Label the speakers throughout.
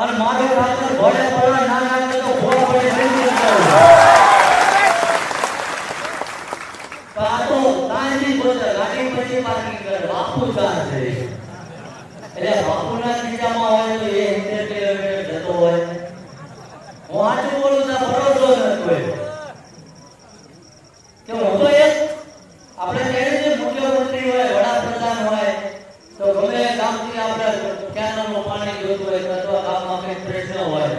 Speaker 1: અને મારો રાત્રે ભોળે ભોળા ના નાખે તો ભોળા ભોળે નહીં જતા તો આ તો કાંઈ નહીં બોલતા ગાડી પછી પાર્કિંગ કરે, બાપુ ચાર છે. એટલે બાપુના ખીચામાં હોય તો એ સિત્તેર કિલોમીટર જતો હોય હું આટલું બોલું તો ભરોસો નથી કોઈ કે હું તો એક આપણે કહીએ છીએ મુખ્યમંત્રી હોય વડાપ્રધાન હોય તો ગમે એ ગામથી આપણે કેનાલનું પાણી જોઈતું હોય કે અથવા ગામમાં કંઈક પ્રશ્ન હોય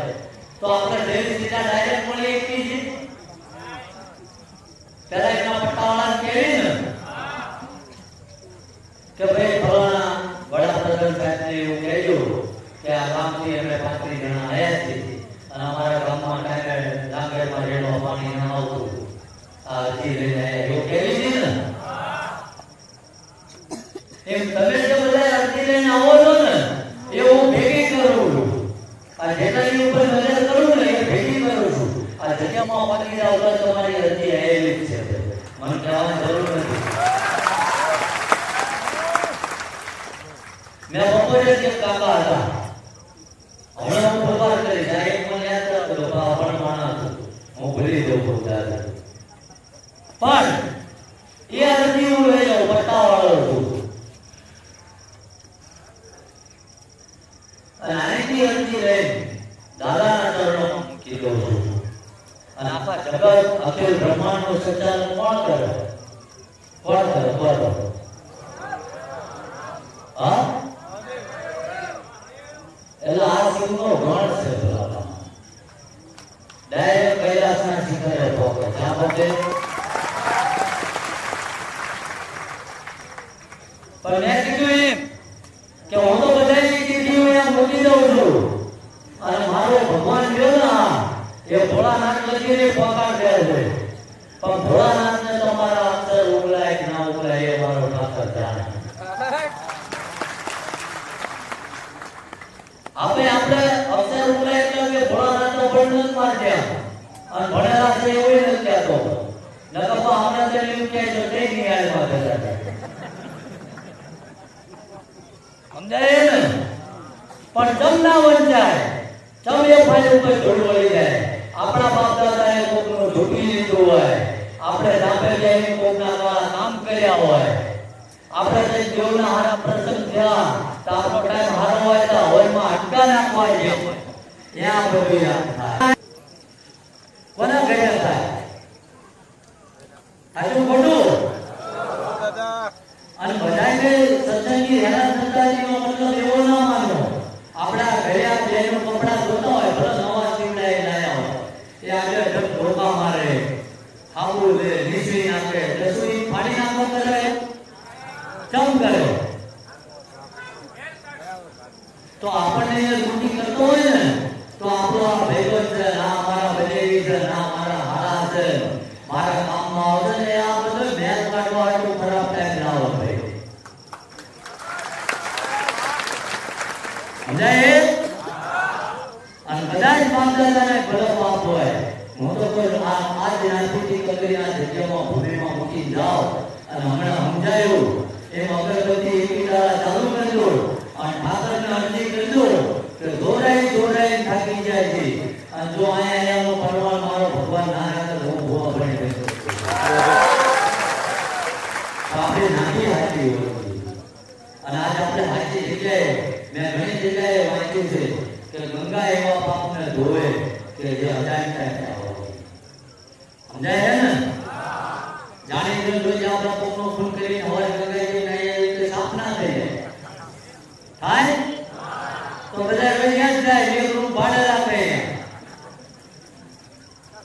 Speaker 1: તો આપણે જઈને સીધા ડાયરેક્ટ મળીએ એકથી જ પહેલા એના પટ્ટાવાળાને કહેવી ને કે ભાઈ ફલાણા વડાપ્રધાન સાહેબને એવું કહેજો કે આ ગામથી અમે પાંત્રીસ જણા આવ્યા છીએ અને અમારા ગામમાં ટાઈમે ડાંગરમાં રેડો પાણી ન આવતું આ અરજી લઈને આવ્યા એવું કહેવી છે ને એમ તમે જે બધા અરજી લઈને આવો છો ને એ હું ભેગી કરું છું આ જેટલાની ઉપર નજર કરું ને એ ભેગી કરું છું આ જગ્યામાં પાકી જાવ તો તમારી અરજી આવેલી જ છે મને કહેવાની જરૂર નથી મેં બપોરે જ એક કાકા હતા હમણાં હું ફરવાર કરી ત્યારે એક મને યાદ કરતો હતો પણ આપણ માણસ હતો. હું જઉં પણ એ અરજી હું લઈ જાઉં પટ્ટાવાળો છું અને આની અરજી લઈને દાદાના ચરણો મૂકી દઉં છું. અને આખા જગત અખિલ બ્રહ્માંડનું સંચાલન કોણ કરે? કોણ કરે? કોણ હા એટલે આ શિવનો ગણ છે પેલા હું તો બધાની ચીઠીઓ અહીંયા મૂકી દઉં છું. અને મારો ભગવાન રહ્યો ને ભોળાનાથ લગીને પગાર દે છે. પણ કે ના ઉગલાય એ મારો ઠાકર જાણે આપણે આપણે અક્ષર ઉગલાય એટલે કે ભોળાનાથનો વર્ણન જ અને ભણેલા છે એવું નથી કહેતો નકર તો આપણે તો એમ કહે છે તે ન્યાયમાં ભેગા થાય સમજાય ને પણ જમ ના વંચાય એ વળી જાય આપણા બાપ દાદાએ કોકનું ઝૂંટી લીધું હોય આપણે ડાબે જઈને કોકના કર્યા હોય આપણે જે દેવના હારા પ્રસંગ થયા તો આપણો ટાઈમ હારો હોય તો હોયમાં અટકા નાખવા જેવો ત્યાં બધું યાદ થાય કોના ગયા થાય સાચું ખોટું અને બધાને સત્સંગી હેરાન થતાજીનો મતલબ એવો ના માનો આપણા ઘરે આ બેનો કપડા ધોતા હોય ભલે નવા સીવડાય લાયા હોય એ આગળ જબ ધોકા મારે હાવું લે નીચવી નાખે રસોઈ પાણી નાખો કરે ચમ કરે તો આપણને એ ડ્યુટી કરતો હોય ને તો આપણો આ ભેગો છે ના મારા બજેવી છે ના મારા હારા છે અને જ બાપદાદાને ભલે હોય હું તો કોઈ આ આ જ્ઞાનથી કરી આ જગ્યામાં ભૂમિમાં મૂકી જાઓ. અને હમણાં સમજાયું એ અગરબત્તી એકી દાડા ચાલુ કરજો અને ઠાકરને અરજી કરજો કે દોરાઈ દોરાઈ થાકી જાય છે અને જો અહીંયા અહીંયાનો પરવાર મારો ભગવાન ના રાખે તો હું ભૂવા બની બેઠો છું. તો આપણે નાની હાથી હોય અને આજ આપણે હાચી જગ્યાએ મેં ઘણી જગ્યાએ વાંચ્યું છે કે ગંગા એવા પાપને ધોવે કે જે અજાણતા થયા હોય સમજાય છે ને જાણી જોઈને રોજ આપણા કોકનો ખૂન કરીને હોય ગંગાજી ને એ રીતે સાફ ના થઈ જાય થાય તો બધા રોજ યાદ જાય એક રૂમ ભાડે રાખે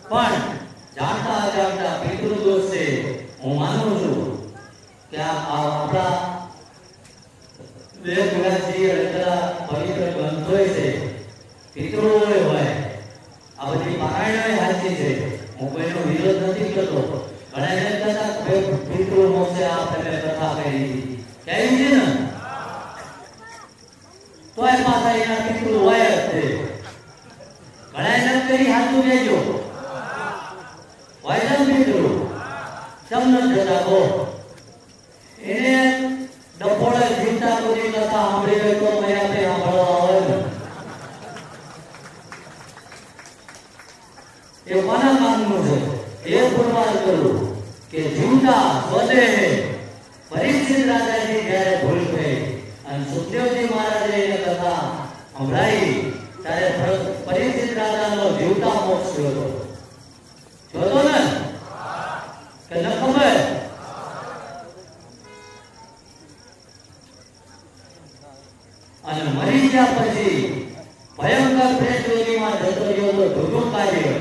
Speaker 1: પણ જાણતા અજાણતા પિતૃ દોષ છે હું માનું છું કે આ આ આપણા બે ગુણાજી રચના પવિત્ર ગ્રંથોય છે પિતૃઓય હોય આ બધી પારાયણોય છે. હું વિરોધ નથી કરતો ઘણા એને કહેતા કે પિતૃ મોક્ષે આ તમે કથા કરી કેવી છે ને? તોય પાછા એના પિતૃ હોય જ છે. ઘણા એને કરી હાલતું રહેજો હોય ને પિતૃ? ચમ જતા કહો એને ડફોળે ચિંતા બધી કથા સાંભળી હોય તો મેં આપણે સાંભળવા આવે ને એ કોના કામનું છે એ પુરવાર કરું કે જીવતા સ્વદેહે પરીક્ષિત રાજાજી જ્યારે ભૂલ થઈ અને સુખદેવજી મહારાજે એ કથા સંભળાવી ત્યારે પર- પરીક્ષિત રાજાનો જીવતા મોક્ષ થયો હતો. જોતો ને? કે ન ખબર? અને મરી ગયા પછી ભયંકર પ્રેતયોનીમાં જતો રહ્યો તો ધુધું કાર્ય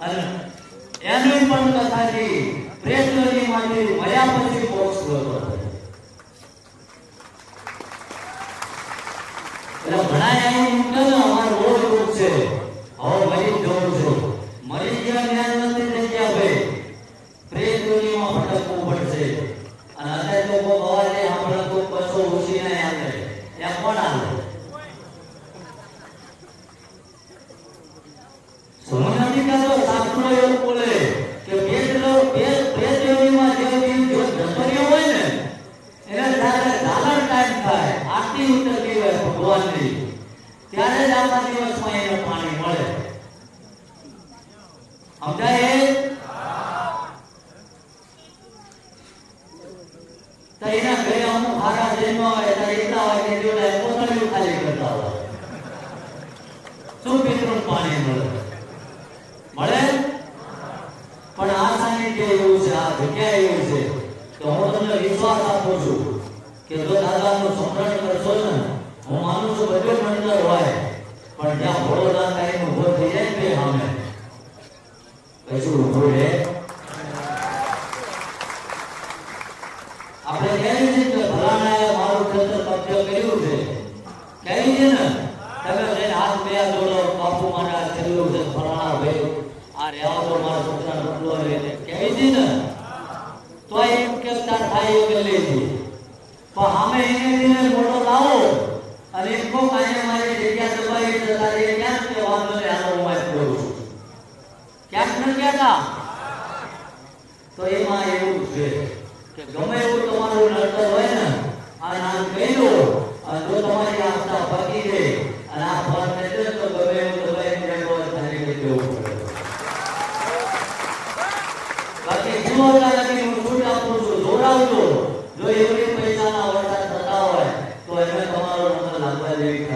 Speaker 1: અને એનું પણ કથાથી પ્રેતયોનીમાંથી મળ્યા પછી બોક્સ થયો એટલે ભણાય એવું મૂકે અમારો બહુ છે. હવે જ જવું છું મરી ગયા જ્ઞાન નથી થઈ ગયા ભાઈ પ્રેત યોનીમાં ભટકવું પડશે અને અત્યારે તો કોઈ અવાજે આપણે કોઈ પશુ ઉછી નહીં આવે ત્યાં કોણ આવે સમજ નથી કહેતો શાસ્ત્રો એવું બોલે કે પેટલો પેટ પ્રેત યોનીમાં જે જીવ જો જતો રહ્યો હોય ને એને જ્યારે ટાઈમ થાય. આરતી ઉતરતી હોય ભગવાનની. ત્યારે જ આખા દિવસમાં એને પાણી મળે. સમજાય? તો એના ઘરે વાગે જોડે પાણી મળે? મળે? પણ આ સાનિધ્ય એવું છે, આ જગ્યા એવું છે, તો હું તમને વિશ્વાસ આપું છું. કે જો દાદાનું સ્મરણ કરશો ને, હું માનું છું બધું મંડળ હોય, પણ જ્યાં ભોળોનાથ આવીને ઊભો થઈ જાય ને સામે કશું ઊભો રહે? આપણે કહેવું છે કે ભલાણાએ મારું ખેતર કબજો કર્યું છે કહી છે ને તમે જઈને હાથ બે જોડો બાપુ માટે આ છેલ્લું છે ફલાણા ભાઈ આ રહેવા દો મારા છોકરા રોટલો લે કહી છે ને તો એમ કે તાર થાય એવું કે લેજે પણ સામે એને દિને મોટો લાવો અને એમ કહો કાંઈ મારી જગ્યા દબાઈ છે તારે એ ક્યાં કે વાંધો નહીં આનો હું વાત કરું છું ક્યાંક ન કહેતા તો એમાં એવું છે કે ગમે એવું તમારું નડતર હોય ને, આ નામ કહ્યું અને જો તમારી આસ્થા પકી છે અને આ ફળ ને તો ગમે એવું હોય તારી રીતે પડે. બાકી હું છૂટ આપું છું જોડાવજો જો એવડી પૈસાના વરસાદ થતા હોય, તો એને તમારો નંબર લાગવા જેવી